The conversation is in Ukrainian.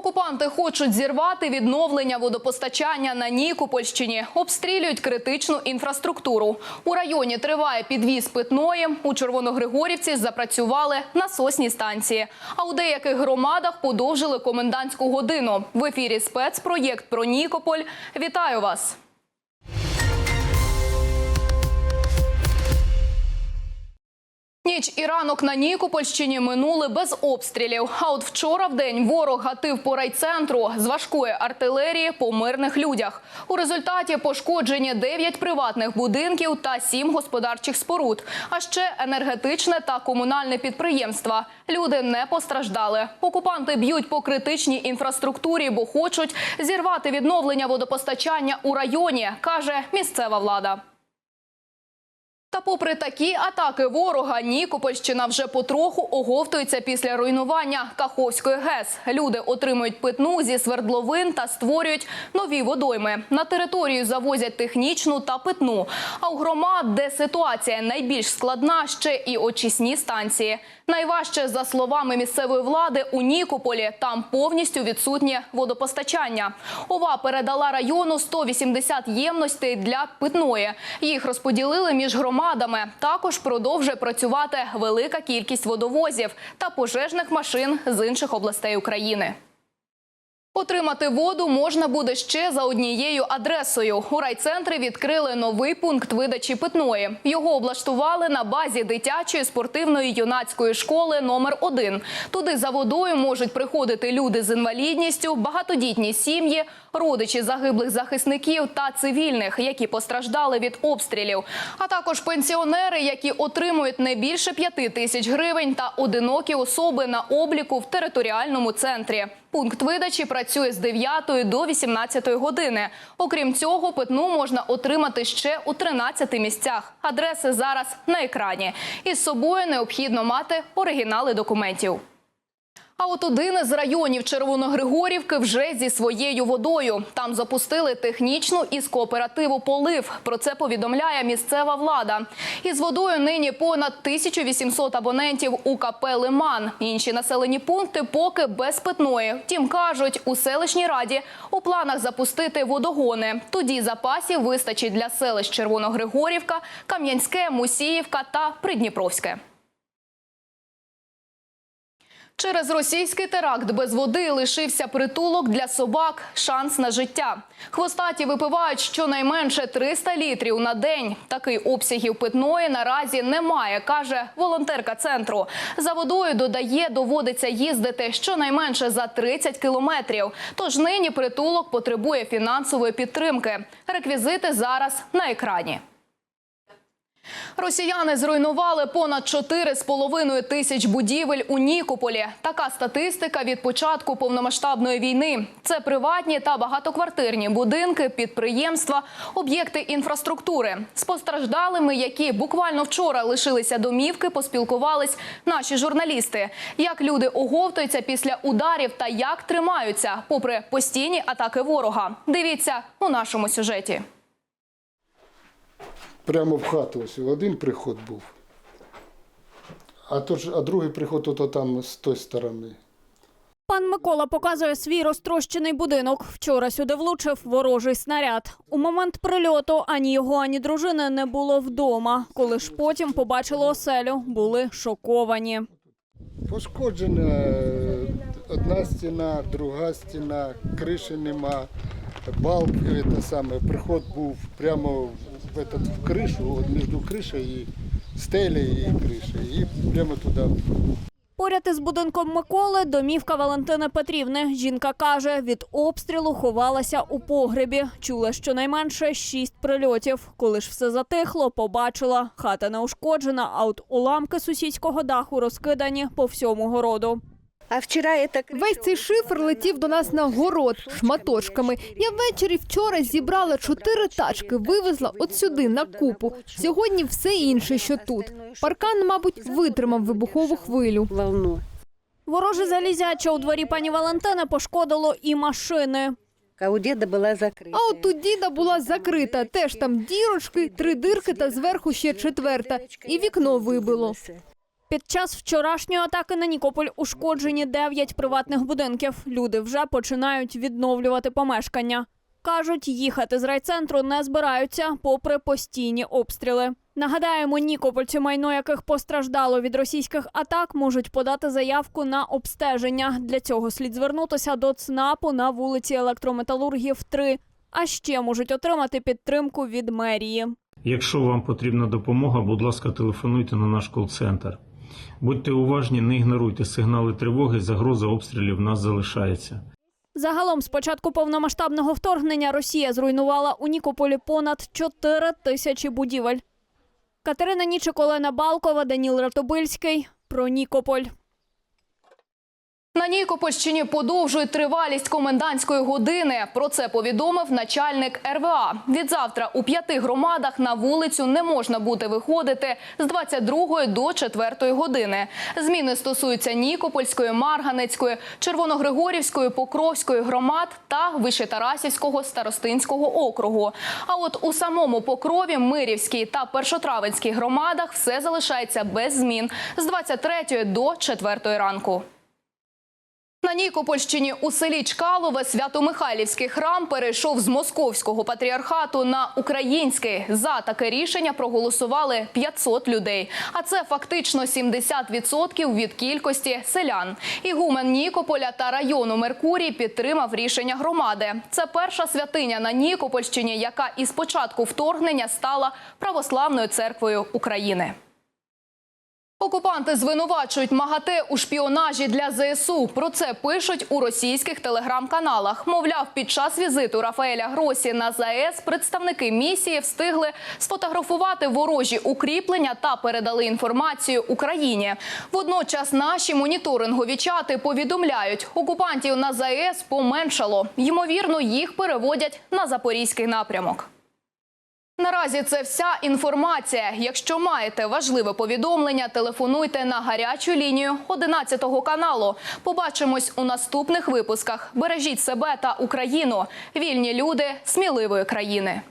Окупанти хочуть зірвати відновлення водопостачання на Нікопольщині, обстрілюють критичну інфраструктуру. У районі триває підвіз питної. У Червоногригорівці запрацювали насосні станції. А у деяких громадах подовжили комендантську годину. В ефірі спецпроєкт про Нікополь. Вітаю вас! Ніч і ранок на Нікопольщині минули без обстрілів. А от вчора в день ворог гатив по райцентру з важкої артилерії по мирних людях. У результаті пошкоджені 9 приватних будинків та 7 господарчих споруд, а ще енергетичне та комунальне підприємства. Люди не постраждали. Окупанти б'ють по критичній інфраструктурі, бо хочуть зірвати відновлення водопостачання у районі, каже місцева влада. Та попри такі атаки ворога, Нікопольщина вже потроху оговтується після руйнування Каховської ГЕС. Люди отримують питну зі свердловин та створюють нові водойми. На територію завозять технічну та питну. А у громад, де ситуація найбільш складна, ще і очисні станції. Найважче, за словами місцевої влади, у Нікополі там повністю відсутнє водопостачання. ОВА передала району 180 ємностей для питної. Їх розподілили між громадами. Також продовжує працювати велика кількість водовозів та пожежних машин з інших областей України. Отримати воду можна буде ще за однією адресою. У райцентрі відкрили новий пункт видачі питної. Його облаштували на базі дитячої спортивної юнацької школи номер 1 Туди за водою можуть приходити люди з інвалідністю, багатодітні сім'ї, родичі загиблих захисників та цивільних, які постраждали від обстрілів, а також пенсіонери, які отримують не більше п'яти тисяч гривень, та одинокі особи на обліку в територіальному центрі. Пункт видачі працює з 9 до 18 години. Окрім цього, питну можна отримати ще у 13 місцях. Адреси зараз на екрані. Із собою необхідно мати оригінали документів. А от один із районів Червоногригорівки вже зі своєю водою. Там запустили технічну із кооперативу полив. Про це повідомляє місцева влада. Із водою нині понад 1800 абонентів у КП Лиман. Інші населені пункти поки без питної. Втім, кажуть, у селищній раді у планах запустити водогони. Тоді запасів вистачить для селищ Червоногригорівка, Кам'янське, Мусіївка та Придніпровське. Через російський теракт без води лишився притулок для собак. Шанс на життя. Хвостаті випивають щонайменше 300 літрів на день. Такий обсягів питної наразі немає, каже волонтерка центру. За водою додає, доводиться їздити щонайменше за 30 кілометрів. Тож нині притулок потребує фінансової підтримки. Реквізити зараз на екрані. Росіяни зруйнували понад 4,5 тисяч будівель у Нікополі. Така статистика від початку повномасштабної війни. Це приватні та багатоквартирні будинки, підприємства, об'єкти інфраструктури. З постраждалими, які буквально вчора лишилися домівки, поспілкувались наші журналісти. Як люди оговтуються після ударів та як тримаються, попри постійні атаки ворога. Дивіться у нашому сюжеті. Прямо в хату ось один приход був. А, то ж, а другий приход ото там з тої сторони. Пан Микола показує свій розтрощений будинок. Вчора сюди влучив ворожий снаряд. У момент прильоту ані його, ані дружини не було вдома. Коли ж потім побачили оселю, були шоковані. Пошкоджена е, одна стіна, друга стіна, криші нема, балки те саме. Приход був прямо в, этот, в кришу, от між кришею і стелею і кришею. І прямо туди. Поряд із будинком Миколи домівка Валентини Петрівни. Жінка каже, від обстрілу ховалася у погребі. Чула щонайменше шість прильотів. Коли ж все затихло, побачила, хата не ушкоджена, а от уламки сусідського даху розкидані по всьому городу. А вчора это Весь цей шифер летів до нас на город шматочками. Я ввечері вчора зібрала чотири тачки, вивезла от сюди на купу. Сьогодні все інше, що тут. Паркан, мабуть, витримав вибухову хвилю. волну. Вороже залізяча у дворі пані Валентини пошкодило і машини. А у деда была закрыта. А от у діда була закрита. Теж там дірочки, три дирки та зверху ще четверта. І вікно вибило. Під час вчорашньої атаки на Нікополь ушкоджені 9 приватних будинків. Люди вже починають відновлювати помешкання. Кажуть, їхати з райцентру не збираються, попри постійні обстріли. Нагадаємо, нікопольці, майно яких постраждало від російських атак, можуть подати заявку на обстеження. Для цього слід звернутися до ЦНАПу на вулиці Електрометалургів 3. А ще можуть отримати підтримку від мерії. Якщо вам потрібна допомога, будь ласка, телефонуйте на наш кол-центр. Будьте уважні, не ігноруйте сигнали тривоги, загроза обстрілів нас залишається. Загалом, з початку повномасштабного вторгнення, Росія зруйнувала у Нікополі понад 4 тисячі будівель. Катерина Нічик, Олена Балкова, Даніл Ратобильський. Про Нікополь. На Нікопольщині подовжують тривалість комендантської години. Про це повідомив начальник РВА. Відзавтра у п'яти громадах на вулицю не можна буде виходити з 22 до 4 години. Зміни стосуються Нікопольської, Марганецької, Червоногригорівської, Покровської громад та Вищетарасівського старостинського округу. А от у самому Покрові, Мирівській та Першотравенській громадах все залишається без змін з 23 до 4 ранку. На Нікопольщині у селі Чкалове Свято-Михайлівський храм перейшов з московського патріархату на український. За таке рішення проголосували 500 людей. А це фактично 70% від кількості селян. Ігумен Нікополя та району Меркурій підтримав рішення громади. Це перша святиня на Нікопольщині, яка із початку вторгнення стала православною церквою України. Окупанти звинувачують МАГАТЕ у шпіонажі для ЗСУ. Про це пишуть у російських телеграм-каналах. Мовляв, під час візиту Рафаеля Гросі на ЗАЕС представники місії встигли сфотографувати ворожі укріплення та передали інформацію Україні. Водночас наші моніторингові чати повідомляють, окупантів на ЗАЕС поменшало. Ймовірно, їх переводять на запорізький напрямок. Наразі це вся інформація. Якщо маєте важливе повідомлення, телефонуйте на гарячу лінію 11 каналу. Побачимось у наступних випусках. Бережіть себе та Україну. Вільні люди сміливої країни.